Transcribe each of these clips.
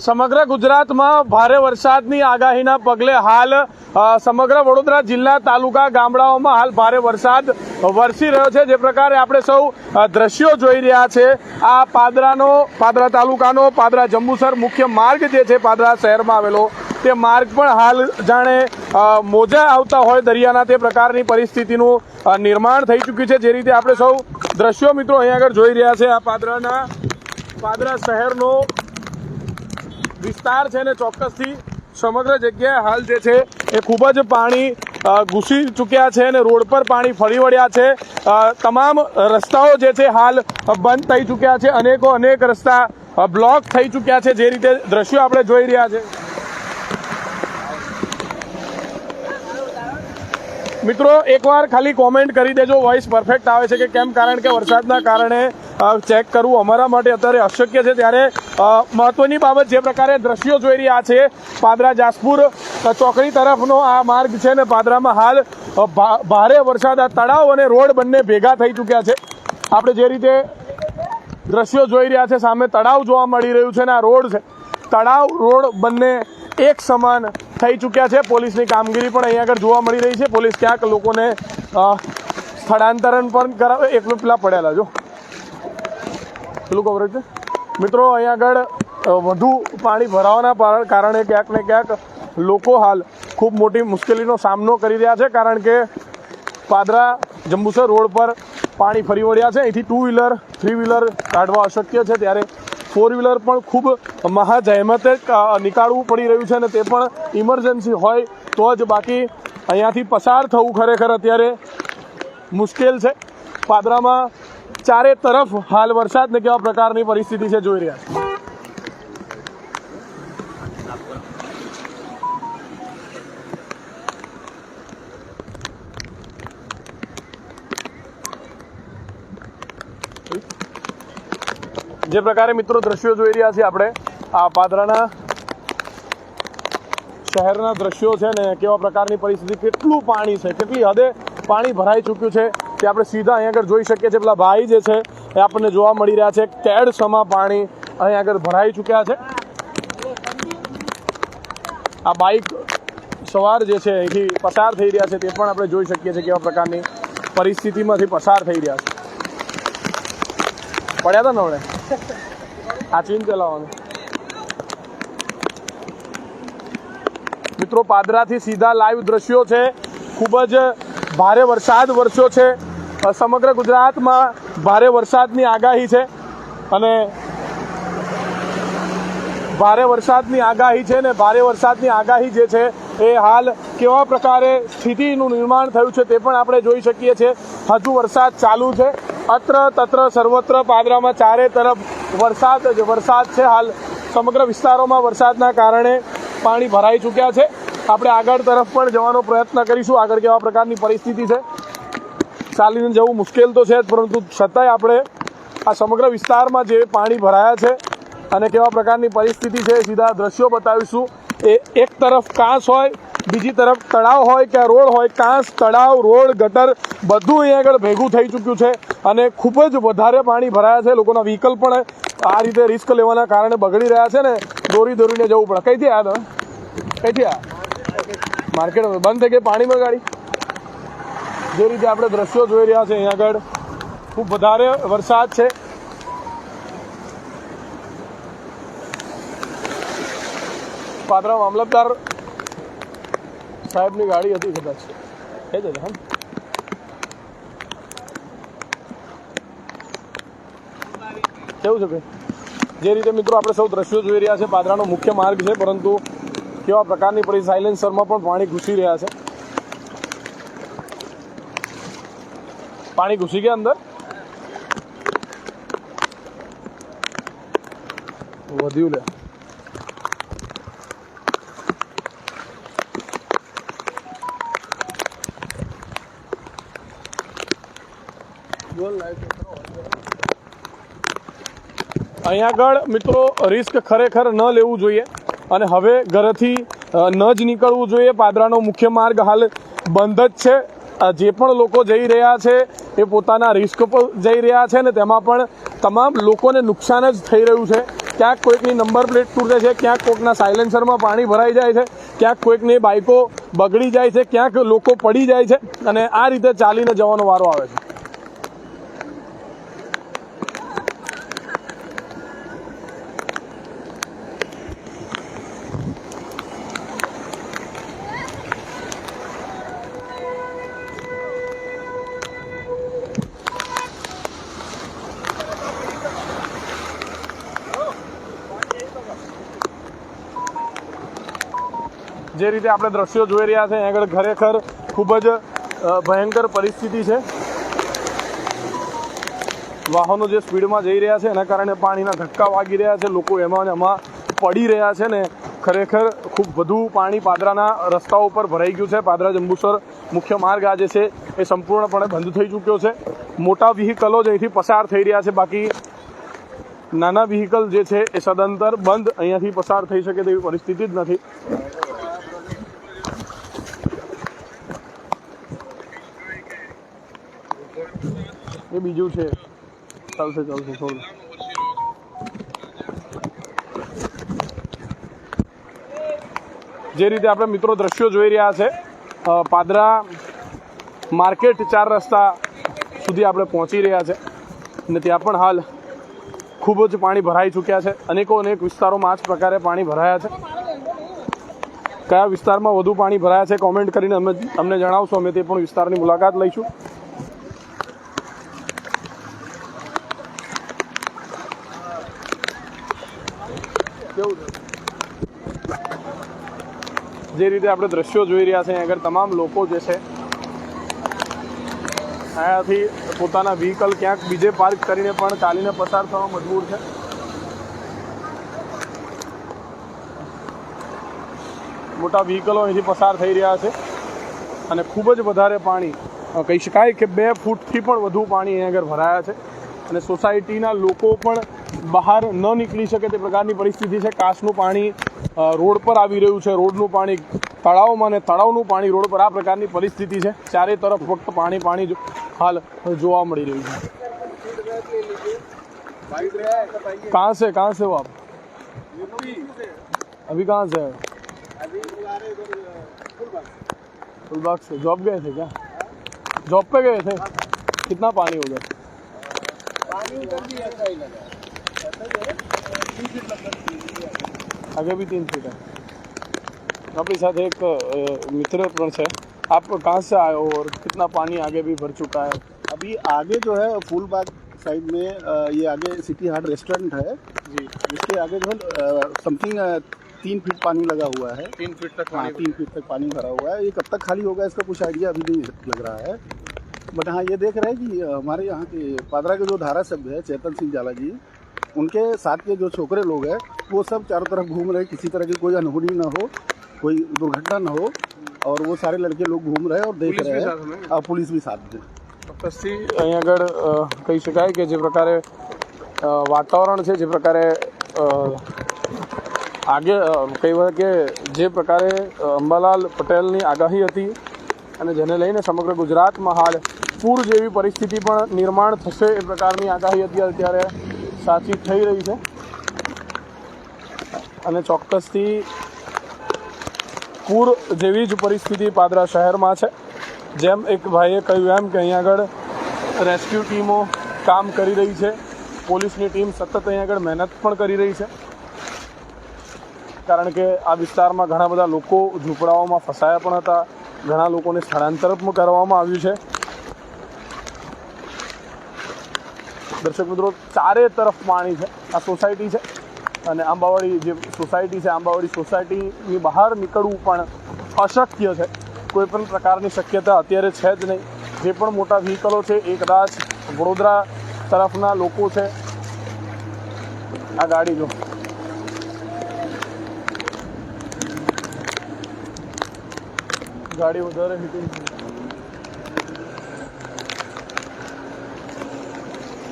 સમગ્ર ગુજરાતમાં ભારે વરસાદની આગાહીના પગલે હાલ સમગ્ર વડોદરા જિલ્લા, તાલુકા, ગામડાઓમાં હાલ ભારે વરસાદ વરસી રહ્યો છે. જે પ્રકારે આપણે સૌ દ્રશ્યો જોઈ રહ્યા છે. આ પાદરાનો, પાદરા તાલુકાનો, પાદરા જંબુસર મુખ્ય માર્ગ જે છે પાદરા શહેરમાં આવેલો, તે માર્ગ પણ હાલ જાણે મોજા આવતા હોય દરિયાના તે પ્રકારની પરિસ્થિતિનું નિર્માણ થઈ ચૂક્યું છે. જે રીતે આપણે સૌ દ્રશ્યો મિત્રો અહીંયા આગળ જોઈ રહ્યા છે. આ પાદરાના, પાદરા શહેરનો વિસ્તાર છે ને ચોક્કસથી સમગ્ર જગ્યાએ હાલ જે છે એ ખૂબ જ પાણી ઘૂસી ચૂક્યા છે અને રોડ પર પાણી ફરી વળ્યા છે. તમામ રસ્તાઓ જે છે હાલ બંધ થઈ ચૂક્યા છે. અનેકો અનેક રસ્તા બ્લોક થઈ ચૂક્યા છે જે રીતે દ્રશ્યો આપણે જોઈ રહ્યા છે. મિત્રો, એકવાર ખાલી કોમેન્ટ કરી દેજો. વોઇસ પરફેક્ટ આવે છે કે કેમ? કારણ કે વરસાદના કારણે ચેક કરવું અમારા માટે અત્યારે અશક્ય છે. ત્યારે મહત્વની બાબત જે પ્રકારે દ્રશ્યો જોઈ રહ્યા છે, પાદરા જાસપુર ચોકડી તરફનો આ માર્ગ છે ને પાદરામાં હાલ ભારે વરસાદ, આ તળાવ અને રોડ બંને ભેગા થઈ ચૂક્યા છે. આપણે જે રીતે દ્રશ્યો જોઈ રહ્યા છે, સામે તળાવ જોવા મળી રહ્યું છે ને આ રોડ છે. તળાવ, રોડ બંને એક સમાન થઈ ચૂક્યા છે. પોલીસની કામગીરી પણ અહીંયા આગળ જોવા મળી રહી છે. પોલીસ ક્યાંક લોકોને સ્થળાંતરણ પણ કરાવે, એકલું પેલા પડેલા જો. પેલું કવરેજ છે. મિત્રો, અહીંયા આગળ વધુ પાણી ભરાવાના કારણે ક્યાંક ને ક્યાંક લોકો હાલ ખૂબ મોટી મુશ્કેલીનો સામનો કરી રહ્યા છે, કારણ કે પાદરા જંબુસર રોડ પર પાણી ફરી વળ્યા છે. અહીંથી ટુ વ્હીલર થ્રી વ્હીલર કાઢવા અશક્ય છે. ત્યારે ફોર વ્હીલર પણ ખૂબ મહાજહેમતે નીકાળવું પડી રહ્યું છે અને તે પણ ઇમરજન્સી હોય તો જ બાકી અહીંયાથી પસાર થવું ખરેખર અત્યારે મુશ્કેલ છે. પાદરામાં ચારે તરફ હાલ વરસાદને કેવા પ્રકારની પરિસ્થિતિ છે જોઈ રહ્યા છે. જે પ્રકારે મિત્રો દ્રશ્યો જોઈ રહ્યા છીએ આપણે, આ પાદરાના શહેરના દ્રશ્યો છે ને કેવા પ્રકારની પરિસ્થિતિ, કેટલું પાણી છે, કેટલી હદે પાણી ભરાઈ ચૂક્યું છે તે આપણે સીધા અહીંયા આગળ જોઈ શકીએ છીએ. પેલા ભાઈ જે છે, એ આપણને જોવા મળી રહ્યા છે. કેડ સમા પાણી અહીંયા આગળ ભરાઈ ચૂક્યા છે. આ બાઇક સવાર જે છે અહીંથી પસાર થઈ રહ્યા છે. તે પણ આપણે જોઈ શકીએ છીએ કેવા પ્રકારની પરિસ્થિતિમાંથી પસાર થઈ રહ્યા છે. પડ્યા હતા ને હમણે? આચવીને ચલાવવાનું. મિત્રો, પાદરાથી સીધા લાઈવ દ્રશ્યો છે. ખૂબ જ ભારે વરસાદ વરસ્યો છે. સમગ્ર ગુજરાતમાં ભારે વરસાદની આગાહી છે અને ભારે વરસાદની આગાહી છે ને ભારે વરસાદની આગાહી જે છે એ હાલ કેવા પ્રકારે સ્થિતિનું નિર્માણ થયું છે તે પણ આપણે જોઈ શકીએ છીએ. હજુ વરસાદ ચાલુ છે. અત્ર તત્ર સર્વત્ર પાદરામાં ચારે તરફ વરસાદ જ વરસાદ છે. હાલ સમગ્ર વિસ્તારોમાં વરસાદના કારણે પાણી ભરાઈ ચૂક્યા છે. આપણે આગળ તરફ પણ જવાનો પ્રયત્ન કરીશું આગળ કેવા પ્રકારની પરિસ્થિતિ છે. ચાલીને જવું મુશ્કેલ તો છે જ, પરંતુ છતાંય આપણે આ સમગ્ર વિસ્તારમાં જે પાણી ભરાયા છે અને કેવા પ્રકારની પરિસ્થિતિ છે એ સીધા દ્રશ્યો બતાવીશું. એ એક તરફ કાંસ હોય, બીજી તરફ તળાવ હોય કે રોડ હોય, કાંસ, તળાવ, રોડ, ગટર બધું અહીંયા આગળ ભેગું થઈ ચૂક્યું છે અને ખૂબ જ વધારે પાણી ભરાયા છે. લોકોના વ્હીકલ પણ આ રીતે રિસ્ક લેવાના કારણે બગડી રહ્યા છે ને દોરી દોરીને જવું પડે. કઈથી આ તમે? કઈથી આ માર્કેટ બંધ થઈ ગઈ પાણીમાં ગાડી? જે રીતે આપણે દ્રશ્યો જોઈ રહ્યા છે અહીંયા આગળ, ખૂબ વધારે વરસાદ છે. પાદરા મામલતદાર સાહેબની ગાડી હતી કદાચ. એ જ હા કેવું છે ભાઈ? જે રીતે મિત્રો આપણે સૌ દ્રશ્યો જોઈ રહ્યા છે, પાદરાનો મુખ્ય માર્ગ છે, પરંતુ કેવા પ્રકારની પરિ સાયલેન્સરમાં પણ પાણી ઘૂસી રહ્યા છે. પાણી ઘૂસી ગયા અંદર વધ્યું લે અહીંયા આગળ મિત્રો રિસ્ક ખરેખર ન લેવું જોઈએ અને હવે ઘરેથી ન જ નીકળવું જોઈએ. પાદરાનો મુખ્ય માર્ગ હાલ બંધ જ છે. જે પણ લોકો જઈ રહ્યા છે એ પોતાના રિસ્ક પર જઈ રહ્યા છે ને તેમાં પણ તમામ લોકોને નુકસાન જ થઈ રહ્યું છે. ક્યાંક કોઈકની નંબર પ્લેટ તૂટે છે, ક્યાંક કોઈકના સાયલેન્સરમાં પાણી ભરાઈ જાય છે, ક્યાંક કોઈકની બાઇકો બગડી જાય છે, ક્યાંક લોકો પડી જાય છે અને આ રીતે ચાલીને જવાનો વારો આવે છે. રીતે આપણે દ્રશ્યો જોઈ રહ્યા છે. આગળ ખરેખર ખૂબ જ ભયંકર પરિસ્થિતિ છે. વાહનો જે સ્પીડમાં જઈ રહ્યા છે, એના કારણે પાણીના ધક્કા વાગી રહ્યા છે. લોકો એમાં એમાં પડી રહ્યા છે ને ખરેખર ખૂબ વધુ પાણી પાદરાના રસ્તાઓ ઉપર ભરાઈ ગયું છે. પાદરા જંબુસર મુખ્ય માર્ગ આજે છે, એ સંપૂર્ણપણે બંધ થઈ ચૂક્યો છે. મોટા વ્હીકલો જ અહીંથી પસાર થઈ રહ્યા છે. બાકી નાના વ્હીકલ જે છે, એ સદંતર બંધ અહીંયાથી પસાર થઈ શકે તેવી પરિસ્થિતિ જ નથી. એ બીજું છે. ચાલશે ચાલશે થોડું જે રીતે આપણે મિત્રો દ્રશ્યો જોઈ રહ્યા છે પાદરા માર્કેટ ચાર રસ્તા સુધી આપણે પહોંચી રહ્યા છે. અને ત્યાં પણ હાલ ખૂબ જ પાણી ભરાઈ ચૂક્યા છે. અનેકો અનેક વિસ્તારોમાં આ જ પ્રકારે પાણી ભરાયા છે. કયા વિસ્તારમાં વધુ પાણી ભરાયા છે કોમેન્ટ કરીને અમે અમને જણાવશો. અમે તે પણ વિસ્તારની મુલાકાત લઈશું. જે રીતે આપણે દ્રશ્યો જોઈ રહ્યા છે આગળ તમામ લોકો જે છે, અહીંયાથી પોતાના વ્હીકલ ક્યાંક બીજે પાર્ક કરીને પણ ચાલીને પસાર થવા મજબૂર છે. મોટા વ્હીકલો અહીંથી પસાર થઈ રહ્યા છે અને ખૂબ જ વધારે પાણી કહી શકાય કે બે ફૂટથી પણ વધુ પાણી અહીં આગળ ભરાયા છે. અને સોસાયટીના લોકો પણ બહાર ન નીકળી શકે તે પ્રકારની પરિસ્થિતિ છે કાચનું પાણી અ, રોડ પર આવી રહ્યું છે રોડનું પાણી તળાવમાં અને તળાવનું પાણી રોડ પર આ પ્રકારની પરિસ્થિતિ છે ચારે તરફ ફક્ત પાણી પાણી જો- હાલ જોવા મળી રહ્યું છે कहाँ से कहाँ से हो आप अभी कहाँ से है फुलबाग से जॉब गए थे क्या जॉब पे गए थे कितना पानी हो गया आगे भी तीन फीट है આપણી સાથે એક અ, મિત્ર પણ છે આપ कहाँ से आए हो और कितना पानी आगे भी भर चुका है अभी आगे जो है फूल बाग साइड में अ, ये आगे सिटी हार्ट रेस्टोरेंट है जी इसके आगे जो है समथिंग तीन फीट पानी लगा हुआ है तीन फीट तक हाँ तीन फीट तक पानी भरा हुआ है ये कब तक खाली होगा इसका कुछ आइडिया अभी नहीं लग रहा है बट हाँ ये देख रहे हैं कि अ, हमारे यहाँ के पादरा के जो धारा सभ्य है चेतन सिंह जाला जी उनके साथ के जो छोकरे लोग हैं वो सब चारों तरफ घूम रहे हैं किसी तरह की कोई अनहोनी ना हो कोई दुर्घटना ना हो और वो सारे लड़के लोग घूम रहे हैं और देख पुलिस भी रहे साथ में? हैं हाँ, पुलिस भी साथ में ચોક્કસથી અહીં આગળ અ, કહી શકાય કે જે પ્રકારે અ, વાતાવરણ છે જે પ્રકારે અ, આગે અ, કહેવાય કે જે પ્રકારે અ, અંબાલાલ પટેલની આગાહી હતી અને જેને લઈને સમગ્ર ગુજરાતમાં હાલ પૂર જેવી પરિસ્થિતિ પણ નિર્માણ થશે એ પ્રકારની આગાહી હતી અત્યારે સાચી થઈ રહી છે. અને ચોક્કસથી પૂર જેવી જ પરિસ્થિતિ પાદરા શહેરમાં છે. જેમ એક ભાઈએ કહ્યું એમ કે અહીંયા આગળ રેસ્ક્યુ ટીમો કામ કરી રહી છે. પોલીસની ટીમ સતત અહીંયા આગળ મહેનત પણ કરી રહી છે. કારણ કે આ વિસ્તારમાં ઘણા બધા લોકો ઝૂંપડાઓમાં ફસાયા પણ હતા. ઘણા લોકોને સ્થળાંતર પણ કરવામાં આવ્યું છે. દર્શક મિત્રો, ચારે તરફ પાણી છે. આ સોસાયટી છે અને આંબાવાડી જે સોસાયટી છે, આંબાવાડી સોસાયટીની બહાર નીકળવું પણ અશક્ય છે. કોઈ પણ પ્રકારની શક્યતા અત્યારે છે જ નહીં. જે પણ મોટા વ્હીકલો છે, એ કદાચ વડોદરા તરફના લોકો છે. આ ગાડી જો. ગાડી વધારે હિટિંગ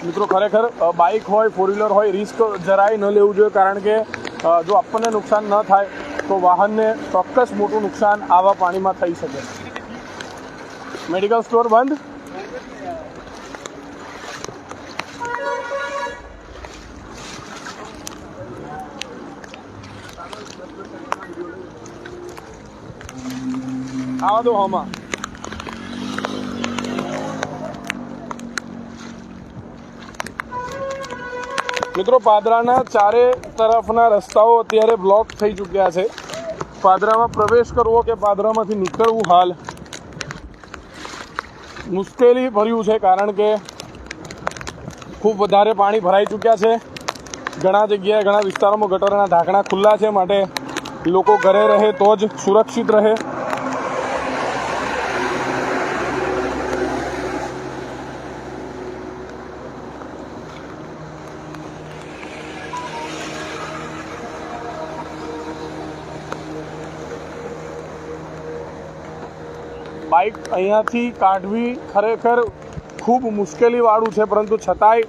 મિત્રો, ખરેખર બાઇક હોય ફોર વ્હીલર હોય રિસ્ક જરાય ન લેવું જોઈએ, કારણ કે જો આપણને નુકસાન ન થાય, તો વાહનને ચોક્કસ મોટું નુકસાન આવા પાણીમાં થઈ શકે. મેડિકલ સ્ટોર બંધ? આવા દો હમા મિત્રો, પાદરાના ચારે તરફના રસ્તાઓ અત્યારે બ્લોક થઈ ચૂક્યા છે. પાદરામાં પ્રવેશ કરવો કે પાદરામાંથી નીકળવું હાલ મુશ્કેલી ભર્યું છે, કારણ કે ખૂબ વધારે પાણી ભરાઈ ચૂક્યા છે. ઘણા જગ્યાએ, ઘણા વિસ્તારોમાં ગટરના ઢાંકણા ખુલ્લા છે, માટે લોકો ઘરે રહે તો જ સુરક્ષિત રહે બાઇક અહીંયાથી કાઢવી ખરેખર ખૂબ મુશ્કેલીવાળું છે, પરંતુ છતાંય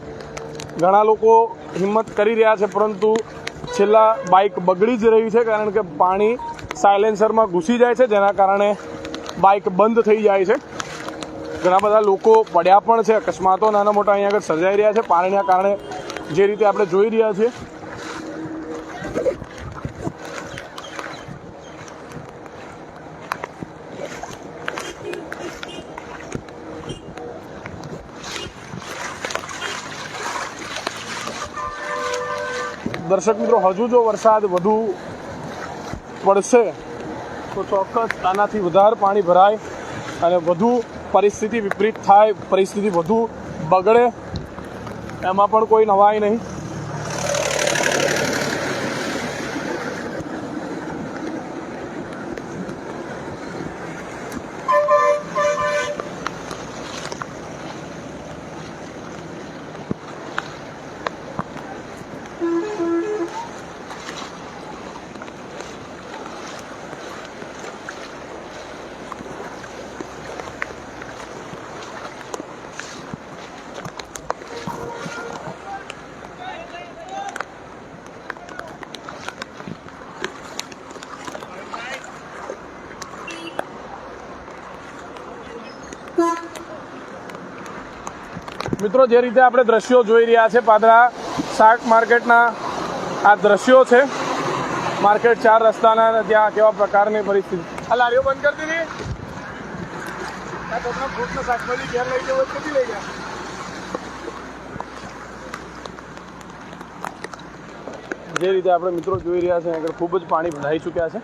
ઘણા લોકો હિંમત કરી રહ્યા છે, પરંતુ છેલ્લા બાઇક બગડી જ રહી છે, કારણ કે પાણી સાયલેન્સરમાં ઘૂસી જાય છે, જેના કારણે બાઇક બંધ થઈ જાય છે. ઘણા બધા લોકો પડ્યા પણ છે, અકસ્માતો નાના મોટા અહીંયા આગળ સર્જાઈ રહ્યા છે, પાણીના કારણે જે રીતે આપણે જોઈ રહ્યા છીએ. દર્શક મિત્રો, હજુ જો વરસાદ વધુ પડશે, તો ચોક્કસ આનાથી વધારે પાણી ભરાય અને વધુ પરિસ્થિતિ વિપરીત થાય, પરિસ્થિતિ વધુ બગડે, એમાં પણ કોઈ નવાઈ નહીં. મિત્રો, જે રીતે આપણે દ્રશ્યો જોઈ રહ્યા છે, પાદરા શાક માર્કેટના આ દ્રશ્યો છે. માર્કેટ ચાર રસ્તાના ત્યાં કેવા પ્રકારની પરિસ્થિતિ. આ લારીઓ બંધ કરી દીધી. જે રીતે આપણે મિત્રો જોઈ રહ્યા છે, આગળ ખૂબ જ પાણી ભરાઈ ચૂક્યા છે.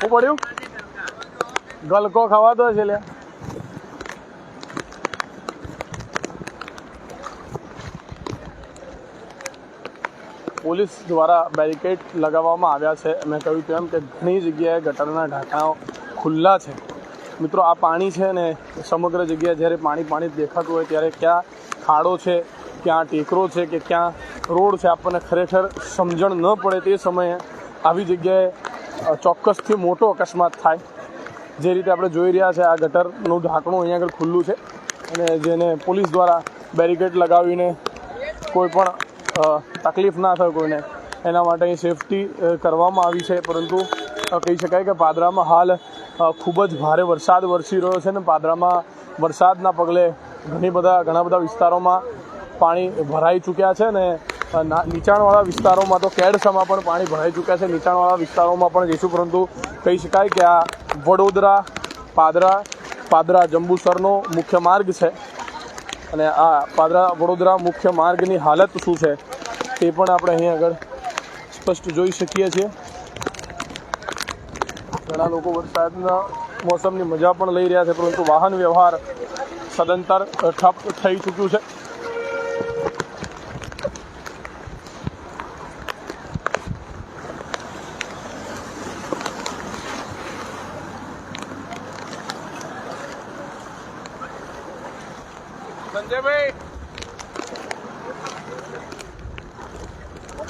શું પડ્યું? ગલકો ખાવા દો છે લ્યા. પોલીસ દ્વારા બેરિકેડ લગાવવામાં આવ્યા છે. મેં કહ્યું તેમ કે ઘણી જગ્યાએ ગટરના ઢાંકણાઓ ખુલ્લા છે. મિત્રો, આ પાણી છે ને, સમગ્ર જગ્યાએ જ્યારે પાણી પાણી દેખાતું હોય ત્યારે ક્યાં ખાડો છે, ક્યાં ટેકરો છે કે ક્યાં રોડ છે, આપણને ખરેખર સમજણ ન પડે તે સમયે આવી જગ્યાએ ચોક્કસથી મોટો અકસ્માત થાય. જે રીતે આપણે જોઈ રહ્યા છે, આ ગટરનું ઢાંકણું અહીંયા આગળ ખુલ્લું છે અને જેને પોલીસ દ્વારા બેરિકેડ લગાવીને કોઈ પણ તકલીફ ના થાય કોઈને. એના માટે અહીં સેફટી કરવામાં આવી છે. પરંતુ કહી શકાય કે પાદરામાં હાલ ખૂબ જ ભારે વરસાદ વરસી રહ્યો છે ને પાદરામાં વરસાદના પગલે ઘણી બધા, ઘણા બધા વિસ્તારોમાં પાણી ભરાઈ ચૂક્યા છે ને, નીચાણવાળા વિસ્તારોમાં તો કેડસામાં પણ પાણી ભરાઈ ચૂક્યા છે. નીચાણવાળા વિસ્તારોમાં પણ જઈશું. પરંતુ, કહી શકાય કે આ વડોદરા, પાદરા પાદરા, જંબુસરનો મુખ્ય માર્ગ છે. અને આ પાદરા વડોદરા મુખ્ય માર્ગની હાલત શું છે તે પણ આપણે અહીં આગળ સ્પષ્ટ જોઈ શકીએ છીએ. ઘણા લોકો વરસાદના મોસમની મજા પણ લઈ રહ્યા છે, પરંતુ વાહન વ્યવહાર સદંતર ઠપ થઈ ચૂક્યું છે સંજયભાઈ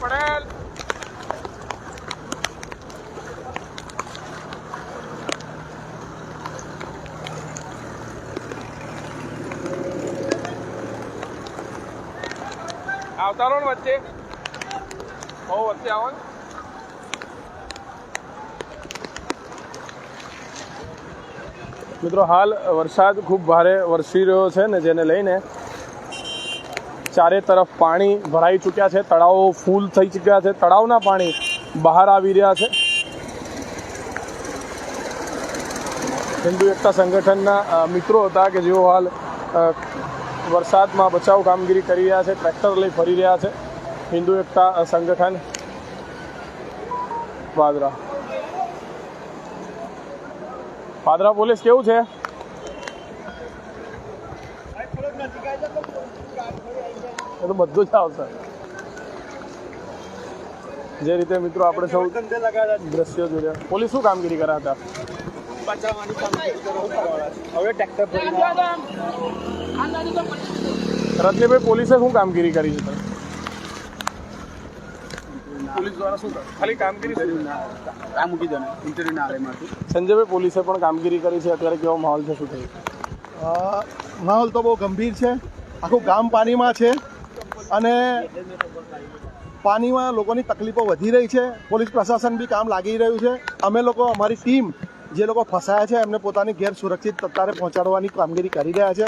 પટેલ આવતા વચ્ચે. બહુ વચ્ચે આવો ને. મિત્રો, હાલ વરસાદ ખૂબ ભારે વરસી રહ્યો છે ને જેને લઈને ચારે તરફ પાણી ભરાઈ ચૂક્યા છે. તળાવો ફૂલ થઈ ચૂક્યા છે. તળાવના પાણી બહાર આવી રહ્યા છે. હિન્દુ એકતા સંગઠનના મિત્રો હતા કે જેઓ હાલ વરસાદમાં બચાવ કામગીરી કરી રહ્યા છે, ટ્રેક્ટર લઈ ફરી રહ્યા છે, હિન્દુ એકતા સંગઠન પાદરા પાદરા પોલીસ કેવું છે? એ બધું જ આવશે. જે રીતે મિત્રો આપણે સૌ દ્રશ્યો જોઈ પોલીસ શું કામગીરી કર્યા હતા રજનીભાઈ, પોલીસે શું કામગીરી કરી છે સંજયભાઈ, પોલીસે પણ કામગીરી કરી છે. અત્યારે કેવો માહોલ છે, શું થયું? માહોલ તો બહુ ગંભીર છે. આખું ગામ પાણીમાં છે અને પાણીમાં લોકોની તકલીફો વધી રહી છે. પોલીસ પ્રશાસન બી કામ લાગી રહ્યું છે. અમે લોકો, અમારી ટીમ જે લોકો ફસાયા છે, એમને પોતાની ઘેર સુરક્ષિત અત્યારે પહોંચાડવાની કામગીરી કરી રહ્યા છે.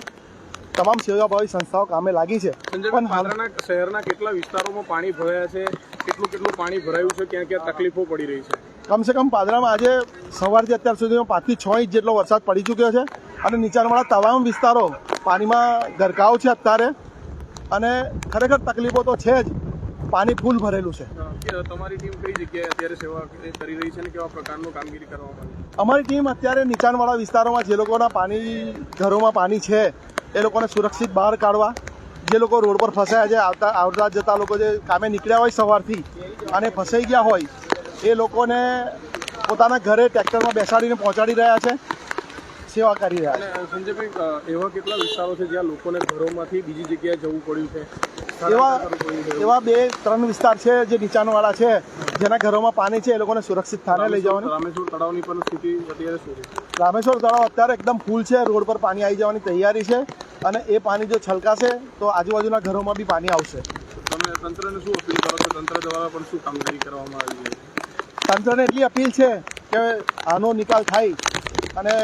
તમામ સેવાભાવી સંસ્થાઓ કામે લાગી છે. પણ હાલ શહેરના કેટલા વિસ્તારોમાં પાણી ભરાયા છે? કેટલું કેટલું પાણી ભરાયું છે? ક્યાં ક્યાં તકલીફો પડી રહી છે? કમસે કમ પાદરામાં આજે સવારથી અત્યાર સુધીમાં પાંચથી છ ઇંચ જેટલો વરસાદ પડી ચૂક્યો છે અને નીચાણવાળા તમામ વિસ્તારો પાણીમાં ગરકાવ છે અત્યારે. અને ખરેખર તકલીફો તો છે જ. પાણી ફૂલ ભરેલું છે. તમારી ટીમ કઈ જગ્યાએ અત્યારે સેવા કરી રહી છે અને કેવા પ્રકારનું કામગીરી કરવામાં અમારી ટીમ અત્યારે નીચાણવાળા વિસ્તારોમાં જે લોકોના પાણી ઘરોમાં પાણી છે એ લોકોને સુરક્ષિત બહાર કાઢવા. જે લોકો રોડ પર ફસાયા છે આવતા આવતા જતા લોકો જે કામે નીકળ્યા હોય સવારથી અને ફસાઈ ગયા હોય એ લોકોને પોતાના ઘરે ટ્રેક્ટરમાં બેસાડીને પહોંચાડી રહ્યા છે સેવા કરી રહ્યા છે. સંજયભાઈ એવા કેટલા વિસ્તારો છે જ્યાં લોકોને ઘરોમાંથી બીજી જગ્યાએ જવું પડ્યું છે? એવા? એવા બે ત્રણ વિસ્તાર છે જે નીચાણવાળા છે જેના ઘરોમાં પાણી છે એ લોકોને સુરક્ષિત સ્થાને લઈ જવાનું. રામેશ્વર તળાવની પણ સ્થિતિ અત્યારે શું છે? રામેશ્વર તળાવ અત્યારે એકદમ ફૂલ છે રોડ પર પાણી આવી જવાની તૈયારી છે. અને એ પાણી જો છલકાશે તો આજુબાજુના ઘરોમાં બી પાણી આવશે. તમે તંત્રને શું અપીલ કરો છો? તંત્ર દ્વારા પણ શું કામગીરી કરવામાં આવી છે તંત્રને એટલી અપીલ છે કે આનો નિકાલ થાય અને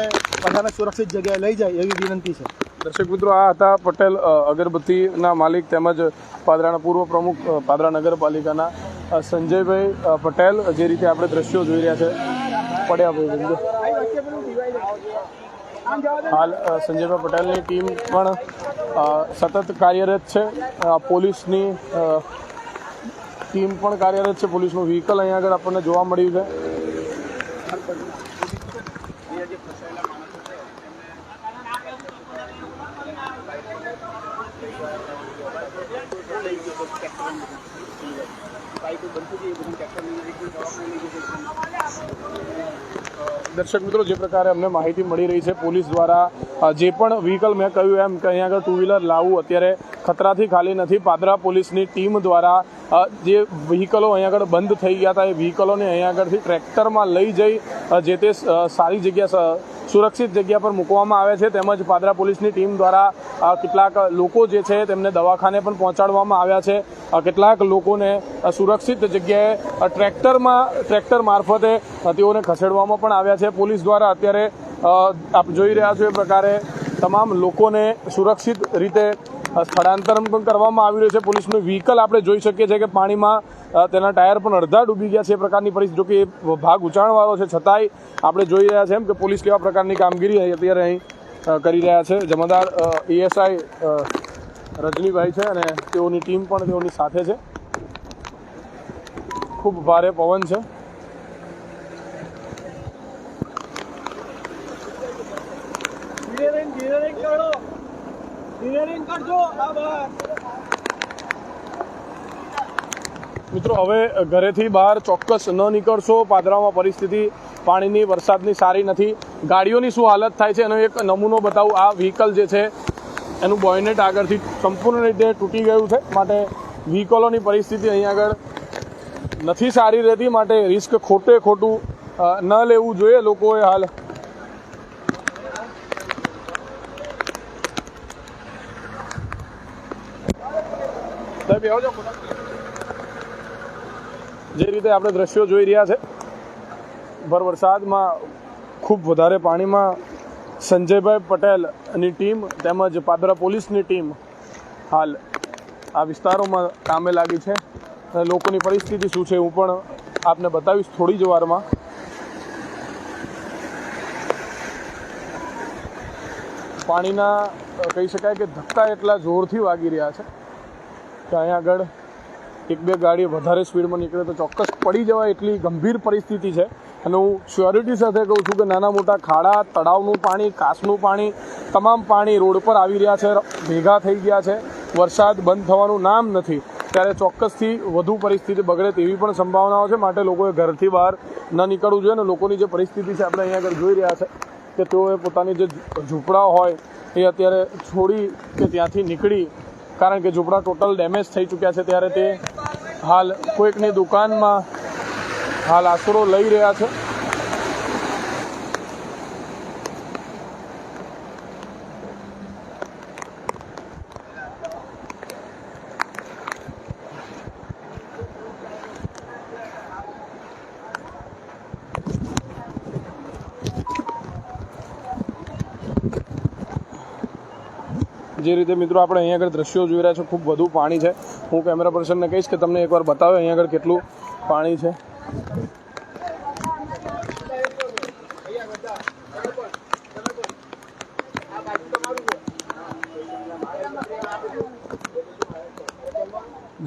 બધાને સુરક્ષિત જગ્યાએ લઈ જાય એવી વિનંતી છે. દર્શક મિત્રો આ હતા પટેલ અગરબત્તીના માલિક તેમજ પાદરાના પૂર્વ પ્રમુખ પાદરા નગરપાલિકાના સંજયભાઈ પટેલ જે રીતે આપણે દ્રશ્યો જોઈ રહ્યા છે. પડ્યા ભાઈ. હાલ સંજયભાઈ પટેલની ટીમ પણ સતત કાર્યરત છે. પોલીસની ટીમ પણ કાર્યરત છે. પોલીસનું વ્હીકલ અહીંયા આગળ આપણને જોવા મળ્યું છે. દર્શક મિત્રો, જે પ્રકારે અમને માહિતી મળી રહી છે પોલીસ દ્વારા જે પણ વ્હીકલ મેં કહ્યું એમ કે અહીંયા આગળ ટુ વ્હીલર લાવવું અત્યારે ખતરાથી ખાલી નથી. પાદરા પોલીસની ટીમ દ્વારા જે વ્હીકલો અહીંયા આગળ બંધ થઈ ગયા હતા, એ વ્હીકલોને અહીંયા આગળથી ટ્રેક્ટરમાં લઈ જઈ જે તે સારી જગ્યા સુરક્ષિત જગ્યા પર મૂકવામાં આવે છે તેમજ પાદરા પોલીસની ટીમ દ્વારા કેટલાક લોકો જે છે તેમને દવાખાને પણ પહોંચાડવામાં આવ્યા છે. કેટલાક લોકોને સુરક્ષિત જગ્યાએ ટ્રેક્ટરમાં, ટ્રેક્ટર મારફતે તેઓને ખસેડવામાં પણ આવ્યા છે. પોલીસ દ્વારા અત્યારે આપ જોઈ રહ્યા છો એ પ્રકારે તમામ લોકોને સુરક્ષિત રીતે સ્થળાંતરણ પણ કરવામાં આવી રહ્યું છે. પોલીસનું વ્હીકલ આપણે જોઈ શકીએ છીએ કે પાણીમાં તેના ટાયર પણ અડધા ડૂબી ગયા છે એ પ્રકારની પરિસ્થિતિ. જો કે એ ભાગ ઉંચાણવાળો છે. છતાંય આપણે જોઈ રહ્યા છે એમ કે પોલીસ કેવા પ્રકારની કામગીરી અત્યારે અહીં કરી રહ્યા છે. જમાદાર એએસઆઈ રજનીભાઈ છે અને તેઓની ટીમ પણ તેઓની સાથે છે. ખૂબ ભારે પવન છે. મિત્રો, હવે ઘરેથી બહાર ચોક્કસ ન નીકળશો. પાદરામાં પરિસ્થિતિ, પાણીની, વરસાદની સારી નથી. ગાડીઓની શું હાલત થાય છે એનો એક નમૂનો બતાવું. આ વ્હીકલ જે છે, એનું બોયનેટ આગળથી સંપૂર્ણ રીતે તૂટી ગયું છે. માટે વ્હીકલોની પરિસ્થિતિ અહીં આગળ નથી સારી રહેતી. માટે રિસ્ક ખોટે ખોટું ન લેવું જોઈએ. લોકોએ હાલ જે રીતે આપણે દ્રશ્યો જોઈ રહ્યા છે, ભર વરસાદમાં ખૂબ વધારે પાણીમાં સંજયભાઈ પટેલની ટીમ તેમજ પાદરા પોલીસની ટીમ હાલ આ વિસ્તારોમાં કામે લાગી છે. લોકોની પરિસ્થિતિ શું છે, હું પણ આપને બતાવીશ થોડી જ વારમાં. પાણીના, કહી શકાય કે ધક્કા એટલા જોરથી વાગી રહ્યા છે. કે અહીંયા આગળ એક બે ગાડી વધારે સ્પીડમાં નીકળે તો ચોક્કસ પડી જવાય એટલી ગંભીર પરિસ્થિતિ છે. અને હું શ્યોરિટી સાથે કહું છું કે નાના મોટા ખાડા, તળાવનું પાણી કાસનું પાણી, તમામ પાણી રોડ પર આવી રહ્યા છે, ભેગા થઈ ગયા છે. વરસાદ બંધ થવાનું નામ નથી. ત્યારે ચોક્કસથી વધુ પરિસ્થિતિ બગડે તેવી પણ સંભાવનાઓ છે. માટે લોકોએ ઘરથી બહાર ન નીકળવું જોઈએ અને લોકોની જે પરિસ્થિતિ છે, આપણે અહીંયા આગળ જોઈ રહ્યા છે કે તેઓએ પોતાની જે ઝૂંપડા હોય એ અત્યારે છોડી કે ત્યાંથી નીકળી કારણ કે ઝૂંપડા ટોટલ ડેમેજ થઈ ચૂક્યા છે ત્યારે તે હાલ કોઈકની દુકાનમાં હાલ આશરો લઈ રહ્યા છે. જે રીતે મિત્રો આપણે અહીંયા આગળ દ્રશ્યો જોઈ રહ્યા છે, ખૂબ વધુ પાણી છે. હું કેમેરા પર્સનને કહીશ કે તમને એકવાર બતાવે અહીંયા આગળ કેટલું પાણી છે.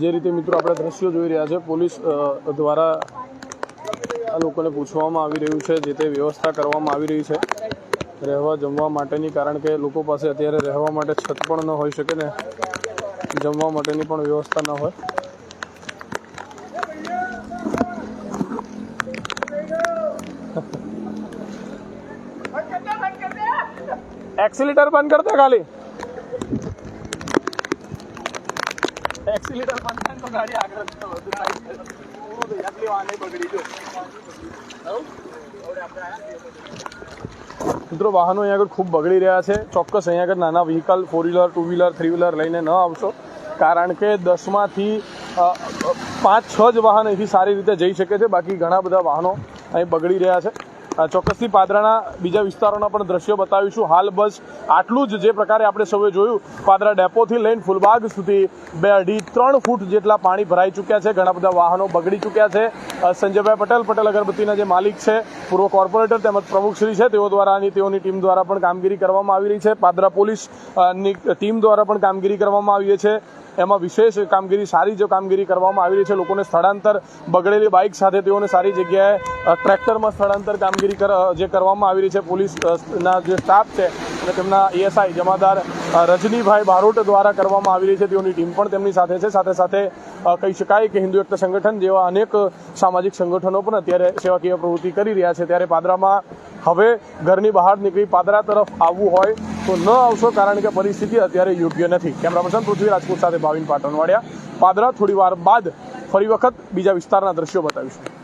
જે રીતે મિત્રો આપણે દ્રશ્યો જોઈ રહ્યા છે, પોલીસ દ્વારા આ લોકોને પૂછવામાં આવી રહ્યું છે જે તે વ્યવસ્થા કરવામાં આવી રહી છે. રહેવા જમવા માટેની કારણ કે લોકો પાસે અત્યારે રહેવા માટે છત પણ ન હોઈ શકે ને. જમવા માટેની પણ વ્યવસ્થા ન હોય. એક્સિલેટર બંધ કરતા ખાલી. એક્સિલેટર બંધ કર ગાડી આગળ બગડી જો મિત્રો, વાહનો અહીંયા આગળ ખૂબ બગડી રહ્યા છે. ચોક્કસ અહીંયા આગળ નાના vehicle four wheeler two wheeler three wheeler લઈને ન આવશો. કારણ કે દસમાંથી પાંચ, છ જ વાહન અહીંથી સારી રીતે જઈ શકે છે. બાકી ઘણા બધા વાહનો અહીં બગડી રહ્યા છે. ચોક્કસથી પાદરાના બીજા વિસ્તારોના પણ દ્રશ્યો બતાવીશું. હાલ બસ આટલું જ જે પ્રકારે આપણે સૌએ જોયું, પાદરા ડેપોથી લઈને ફૂલબાગ સુધી બે અઢી ત્રણ ફૂટ જેટલા પાણી ભરાઈ ચૂક્યા છે. ઘણા બધા વાહનો બગડી ચૂક્યા છે. સંજયભાઈ પટેલ પટેલ અગરબત્તીના જે માલિક છે, પૂર્વ કોર્પોરેટર તેમજ પ્રમુખશ્રી છે, તેઓ દ્વારા અને તેઓની ટીમ દ્વારા પણ કામગીરી કરવામાં આવી રહી છે. પાદરા પોલીસની ટીમ દ્વારા પણ કામગીરી કરવામાં આવી છે. એમાં વિશેષ કામગીરી, સારી જો કામગીરી કરવામાં આવી રહી છે, લોકોને સ્થળાંતર, બગડેલી બાઇક સાથે તેઓને સારી જગ્યાએ ટ્રેક્ટરમાં સ્થળાંતર કામગીરી જે કરવામાં આવી રહી છે પોલીસના જે સ્ટાફ છે અને તેમના એએસઆઈ જમાદાર રજનીભાઈ બારોટ દ્વારા કરવામાં આવી રહી છે. તેઓની ટીમ પણ તેમની સાથે છે. સાથે સાથે કહી શકાય કે હિન્દુ એકતા સંગઠન જેવા અનેક સામાજિક સંગઠનો પણ અત્યારે સેવાકીય પ્રવૃત્તિ કરી રહ્યા છે. ત્યારે પાદરામાં હવે ઘરની બહાર નીકળી પાદરા તરફ આવવું હોય તો ન આવશો, કારણ કે પરિસ્થિતિ અત્યારે યોગ્ય નથી. કેમેરા પર્સન પૃથ્વી રાજપૂત સાથે ભાવિન પાટણવાડિયા. પાદરા થોડી વાર બાદ ફરી વખત બીજા વિસ્તારના દ્રશ્યો બતાવીશું.